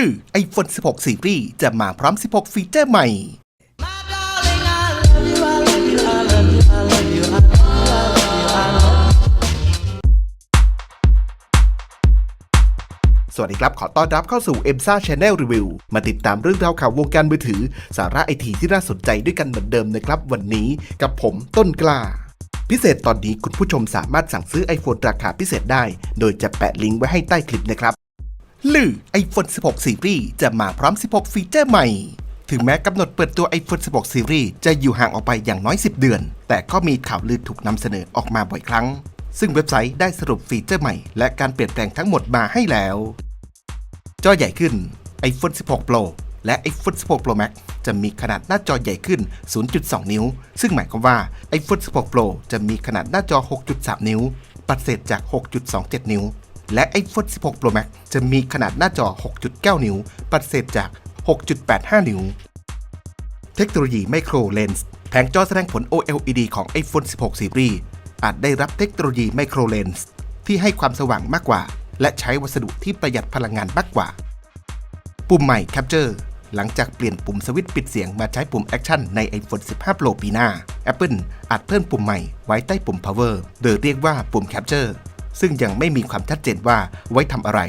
ลือ iPhone 16 Series จะมาพร้อม 16 ฟีเจอร์ใหม่ สวัสดีครับ ขอต้อนรับเข้าสู่ e m s a Channel Review มาติดตามเรื่องราวข่าววงการมือถือ สาระไอทีที่น่าสนใจด้วยกันเหมือนเดิมนะครับ วันนี้กับผมต้นกล้าพิเศษตอนนี้คุณผู้ชมสามารถสั่งซื้อ iPhone ราคาพิเศษได้ โดยจะแปะลิงก์ไว้ให้ใต้คลิปนะครับ ลือ iPhone 16 Series จะมาพร้อม 16 ฟีเจอร์ใหม่ ถึงแม้กำหนดเปิดตัว iPhone 16 Series จะอยู่ห่างออกไปอย่างน้อย 10 เดือน แต่ก็มีข่าวลือถูกนำเสนอออกมาบ่อยครั้ง ซึ่งเว็บไซต์ได้สรุปฟีเจอร์ใหม่ และการเปลี่ยนแปลงทั้งหมดมาให้แล้ว จอใหญ่ขึ้น iPhone 16 Pro และ iPhone 16 Pro Max จะมีขนาดหน้าจอใหญ่ขึ้น 0.2 นิ้ว ซึ่งหมายความว่า iPhone 16 Pro จะมีขนาดหน้าจอ 6.3 นิ้ว ปัดเศษจาก 6.27 นิ้ว และ iPhone 16 Pro Max จะมีขนาดหน้าจอ 6.9 นิ้วปัดเศษจาก 6.85 นิ้ว เทคโนโลยีไมโครเลนส์แผงจอแสดงผล OLED ของ iPhone 16 Series อาจได้รับเทคโนโลยีไมโครเลนส์ที่ให้ความสว่างมากกว่า และใช้วัสดุที่ประหยัดพลังงานมากกว่า ปุ่มใหม่ Capture หลังจากเปลี่ยนปุ่มสวิตช์ปิดเสียงมาใช้ปุ่ม Action ใน iPhone 15 Pro ปีหน้า Apple อาจเพิ่มปุ่มใหม่ไว้ใต้ปุ่ม Power โดยเรียกว่าปุ่ม Capture ซึ่งยังไม่มีความชัดเจนว่าไว้ทำอะไร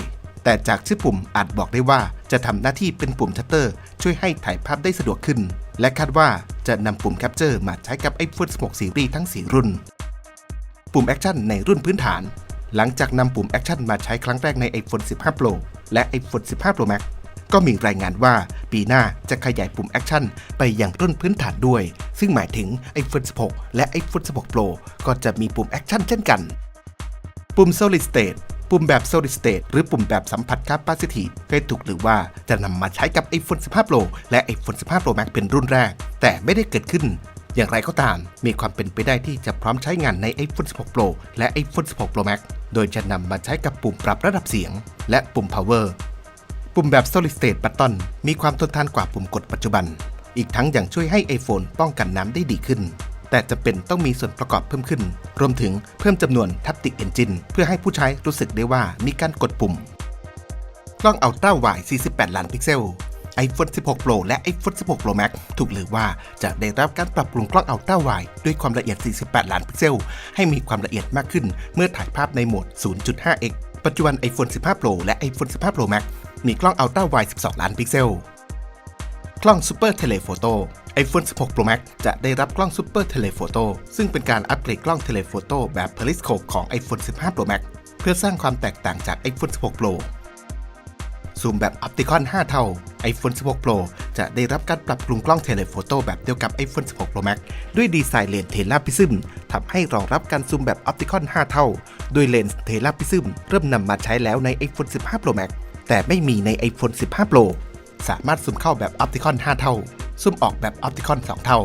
แต่จากชื่อปุ่มอาจบอกได้ว่าจะทำหน้าที่เป็นปุ่มชัตเตอร์ ช่วยให้ถ่ายภาพได้สะดวกขึ้น และคาดว่าจะนำปุ่ม Capture มาใช้กับ iPhone 16 Series ทั้ง 4 รุ่น ปุ่ม Action ในรุ่นพื้นฐาน หลังจากนำปุ่ม Action มาใช้ครั้งแรกใน iPhone 15 Pro และ iPhone 15 Pro Max ก็มีรายงานว่าปีหน้าจะขยายปุ่ม Action ไปยังรุ่นพื้นฐานด้วย ซึ่งหมายถึง iPhone 16 และ iPhone 16 Pro ก็จะมีปุ่ม Action เช่นกัน ปุ่ม Solid State ปุ่มแบบ Solid State หรือปุ่มแบบสัมผัส Capacitive เคยถูกหรือว่าจะนำมาใช้กับ iPhone 15 Pro และ iPhone 15 Pro Max เป็นรุ่นแรก แต่ไม่ได้เกิดขึ้น อย่างไรก็ตาม มีความเป็นไปได้ที่จะพร้อมใช้งานใน iPhone 16 Pro และ iPhone 16 Pro Max โดยจะนำมาใช้กับปุ่มปรับระดับเสียง และปุ่ม Power ปุ่มแบบ Solid State Button มีความทนทานกว่าปุ่มกดปัจจุบัน อีกทั้งยังช่วยให้ iPhone ป้องกันน้ำได้ดีขึ้น แต่จะเป็นต้องมีส่วนประกอบเพิ่มขึ้น รวมถึงเพิ่มจำนวน Taptic Engine เพื่อให้ผู้ใช้รู้สึกได้ว่ามีการกดปุ่ม กล้อง Ultra Wide 48 ล้านพิกเซล iPhone 16 Pro และ iPhone 16 Pro Max ถูกหรือว่าจะได้รับการปรับปรุงกล้อง Ultra Wide ด้วยความละเอียด 48 ล้านพิกเซล ให้มีความละเอียดมากขึ้นเมื่อถ่ายภาพในโหมด 0.5x ปัจจุบัน iPhone 15 Pro และ iPhone 15 Pro Max มีกล้อง Ultra Wide 12 ล้านพิกเซล กล้อง Super Telephoto iPhone 16 Pro Max จะได้รับกล้อง Super Telephoto ซึ่งเป็นการอัปเกรดกล้อง Telephoto แบบ Periscope ของ iPhone 15 Pro Max เพื่อสร้างความแตกต่างจาก iPhone 16 Pro ซูมแบบอ p ติคอน5เท่า iPhone 16 Pro จะได้รับการปรับปรุงกล้องเทเลโฟโต้แบบเดียวกับ iPhone 16 Pro Max ด้วยดีไซน์เลนส์เทเลพิซึมทำให้รองรับการซูมแบบอ p ติคอน5เท่า โดยเลนส์เทเลพิซึมเริ่มนำมาใช้แล้วใน iPhone 15 Pro Max แต่ไม่มีใน iPhone 15 Pro สามารถซูมเข้าแบบออปติคอน 5 เท่า ซูมออกแบบออปติคอน 2 เท่า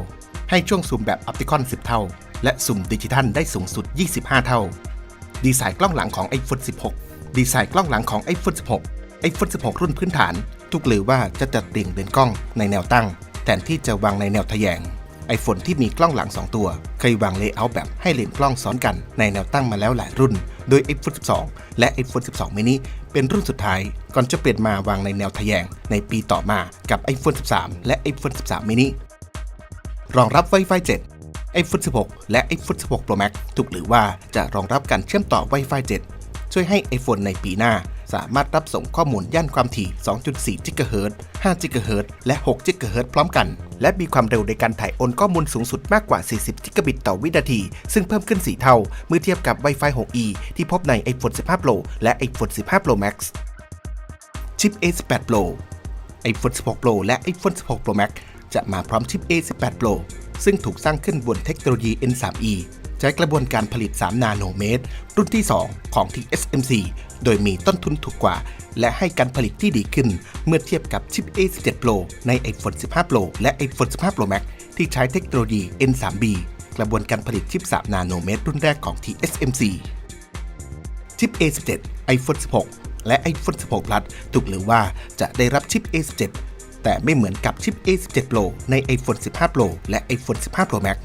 ให้ช่วงซูมแบบออปติคอน 10 เท่า และซูมดิจิทัลได้สูงสุด 25 เท่า ดีไซน์กล้องหลังของ iPhone 16 ดีไซน์กล้องหลังของ iPhone 16 iPhone 16 รุ่นพื้นฐาน ทุกหรือว่าจะจัดเตียงเดินกล้องในแนวตั้ง แทนที่จะวางในแนวทะแยง iPhone ที่มีกล้องหลัง 2 ตัว เคยวางเลเยอร์แบบให้เลนส์กล้องซ้อนกันในแนวตั้งมาแล้วหลายรุ่น โดย iPhone 12 และ iPhone 12 mini เป็นรุ่นสุดท้าย ก่อนจะเปลี่ยนมาวางในแนวทะแยง ในปีต่อมากับ iPhone 13 และ iPhone 13 mini รองรับ Wi-Fi 7 iPhone 16 และ iPhone 16 Pro Max ถูกหรือว่าจะรองรับการเชื่อมต่อ Wi-Fi 7 ช่วยให้ iPhone ในปีหน้า สามารถรับส่งข้อมูลย่านความถี่ 2.4 GHz 5 GHz และ 6 GHz พร้อมกัน และมีความเร็วในการถ่ายโอนข้อมูลสูงสุดมากกว่า 40 Gigabit ต่อวินาที ซึ่งเพิ่มขึ้น 4 เท่า เมื่อเทียบกับ Wi-Fi 6E ที่พบใน iPhone 15 Pro และ iPhone 15 Pro Max ชิป A18 Pro iPhone 16 Pro และ iPhone 16 Pro Max จะมาพร้อมชิป A18 Pro ซึ่งถูกสร้างขึ้นบนเทคโนโลยี N3E ใช้กระบวนการผลิต 3 นาโนเมตร รุ่นที่ 2 ของ TSMC โดยมีต้นทุนถูกกว่า และให้การผลิตที่ดีขึ้น เมื่อเทียบกับชิป A17 Pro ใน iPhone 15 Pro และ iPhone 15 Pro Max ที่ใช้เทคโนโลยี N3B กระบวนการผลิตชิป 3 นาโนเมตร รุ่นแรกของ TSMC ชิป A17 iPhone 16 และ iPhone 16 Plus ถูกหรือว่าจะได้รับชิป A17 แต่ไม่เหมือนกับชิป A17 Pro ใน iPhone 15 Pro และ iPhone 15 Pro Max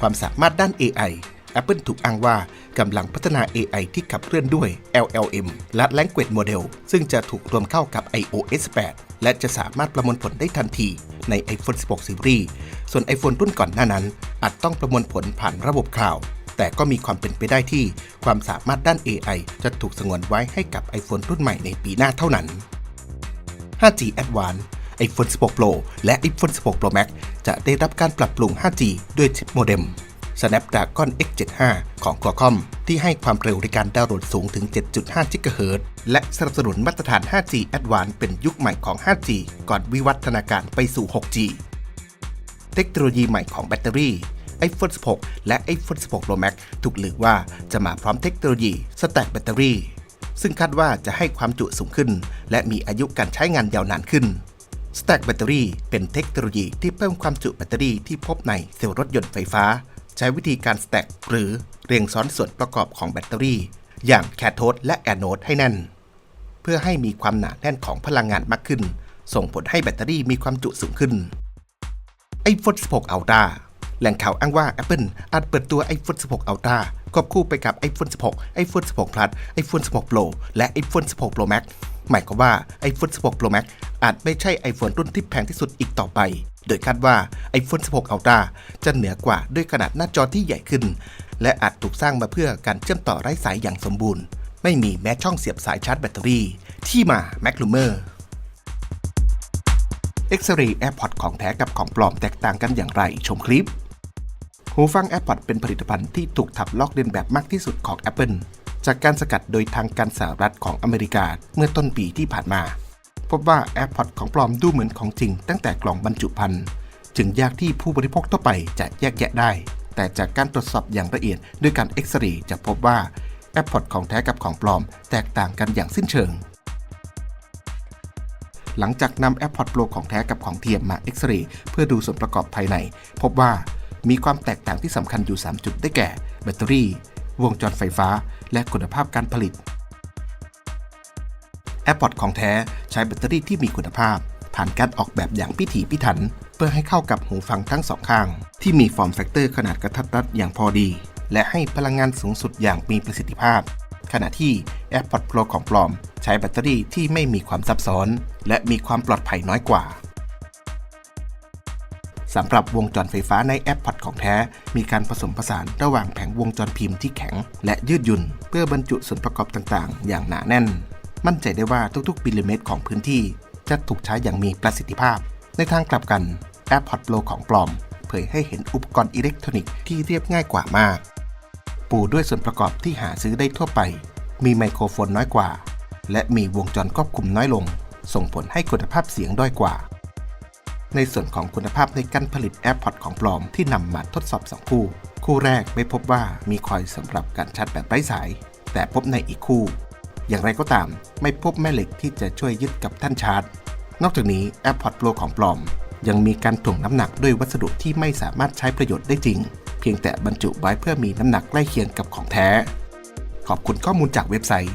ความสามารถด้าน AI Apple ถูกอ้างว่ากำลังพัฒนา AI ที่ขับเคลื่อนด้วย LLM และ Language Model ซึ่งจะถูกรวมเข้ากับ iOS 8 และจะสามารถประมวลผลได้ทันทีใน iPhone 16 Series ส่วน iPhone รุ่นก่อนหน้านั้น อาจต้องประมวลผลผ่านระบบคลาวด์แต่ก็มีความเป็นไปได้ที่ความสามารถด้าน AI จะถูกสงวนไว้ให้กับ iPhone รุ่นใหม่ในปีหน้าเท่านั้น 5G Advanced iPhone 16 Pro และ iPhone 16 Pro Max จะได้รับการปรับปรุง 5G ด้วยชิปโมเด็ม Snapdragon X75 ของ Qualcomm ที่ให้ความเร็วในการดาวน์โหลดสูงถึง 7.5 GHz และสนับสนุนมาตรฐาน 5G Advanced เป็นยุคใหม่ของ 5G ก่อนวิวัฒนาการไปสู่ 6G เทคโนโลยีใหม่ของแบตเตอรี่ iPhone 16 และ iPhone 16 Pro Max ถูกลือว่าจะมาพร้อมเทคโนโลยี Stack Battery ซึ่งคาดว่าจะให้ความจุสูงขึ้น และมีอายุการใช้งานยาวนานขึ้น Stack Battery เป็นเทคโนโลยีที่เพิ่มความจุแบตเตอรี่ที่พบในเซลล์รถยนต์ไฟฟ้า ใช้วิธีการ Stack หรือเรียงซ้อนส่วนประกอบของแบตเตอรี่ อย่างแคโทดและแอนโนดให้แน่น เพื่อให้มีความหนาแน่นของพลังงานมากขึ้น ส่งผลให้แบตเตอรี่มีความจุสูงขึ้น iPhone 16 Ultra แหล่งข่าวอ้างว่า Apple อาจเปิดตัว iPhone 16 Ultra ควบคู่ไปกับ iPhone 16 iPhone 16 Plus iPhone 16 Pro และ iPhone 16 Pro Max หมายความว่า iPhone 16 Pro Max อาจไม่ใช่ iPhone รุ่นที่แพงที่สุดอีกต่อไป โดยคาดว่า iPhone 16 Ultra จะเหนือกว่าด้วยขนาดหน้าจอที่ใหญ่ขึ้น และอาจถูกสร้างมาเพื่อการเชื่อมต่อไร้สายอย่างสมบูรณ์ ไม่มีแม้ช่องเสียบสายชาร์จแบตเตอรี่ ที่มา Mac Rumor X-Ray AirPods ของแท้กับของปลอมแตกต่างกันอย่างไร ชมคลิป หูฟัง AirPods เป็นผลิตภัณฑ์ที่ถูกทับลอกเลียนแบบมากที่สุดของ Apple จากการสกัดโดยทางการสหรัฐของอเมริกาเมื่อต้นปีที่ผ่านมา พบว่า AirPods ของปลอมดูเหมือนของจริงตั้งแต่กล่องบรรจุภัณฑ์ จึงยากที่ผู้บริโภคทั่วไปจะแยกแยะได้ แต่จากการตรวจสอบอย่างละเอียดด้วยการเอ็กซเรย์จะพบว่า AirPods ของแท้กับของปลอม แตกต่างกันอย่างสิ้นเชิงหลังจากนำ AirPods Pro ของแท้กับของเทียมมาเอ็กซเรย์เพื่อดูส่วนประกอบภายใน พบว่า มีความแตกต่างที่สำคัญอยู่ 3 จุดได้แก่ แบตเตอรี่ วงจรไฟฟ้า และคุณภาพการผลิต AirPods ของแท้ใช้แบตเตอรี่ที่มีคุณภาพ ผ่านการออกแบบอย่างพิถีพิถัน เพื่อให้เข้ากับหูฟังทั้งสองข้าง ที่มีฟอร์มแฟกเตอร์ขนาดกระทัดรัดอย่างพอดี และให้พลังงานสูงสุดอย่างมีประสิทธิภาพ ขณะที่ AirPods Pro ของปลอม ใช้แบตเตอรี่ที่ไม่มีความซับซ้อน และมีความปลอดภัยน้อยกว่า สำหรับวงจรไฟฟ้าใน AirPods ของแท้ มีการผสมผสานระหว่างแผงวงจรพิมพ์ที่แข็ง และยืดหยุ่น เพื่อบรรจุส่วนประกอบต่างๆ อย่างหนาแน่น มั่นใจได้ว่าทุกๆมิลลิเมตรของพื้นที่ จะถูกใช้อย่างมีประสิทธิภาพ ในทางกลับกัน AirPods Pro ของปลอม เผยให้เห็นอุปกรณ์อิเล็กทรอนิกส์ที่เรียบง่ายกว่ามาก ปูด้วยส่วนประกอบที่หาซื้อได้ทั่วไป มีไมโครโฟนน้อยกว่า และมีวงจรควบคุมน้อยลง ส่งผลให้คุณภาพเสียงด้อยกว่า ในส่วนของคุณภาพในการผลิต AirPods ของปลอมที่นำมาทดสอบ 2 คู่ คู่แรกไม่พบว่ามีคอยสำหรับการชาร์จแบบไร้สาย แต่พบในอีกคู่ อย่างไรก็ตาม ไม่พบแม่เหล็กที่จะช่วยยึดกับท่านชาร์จ นอกจากนี้ AirPods Pro ของปลอม ยังมีการถ่วงน้ำหนักด้วยวัสดุที่ไม่สามารถใช้ประโยชน์ได้จริง เพียงแต่บรรจุไว้เพื่อมีน้ำหนักใกล้เคียงกับของแท้ ขอบคุณข้อมูลจากเว็บไซต์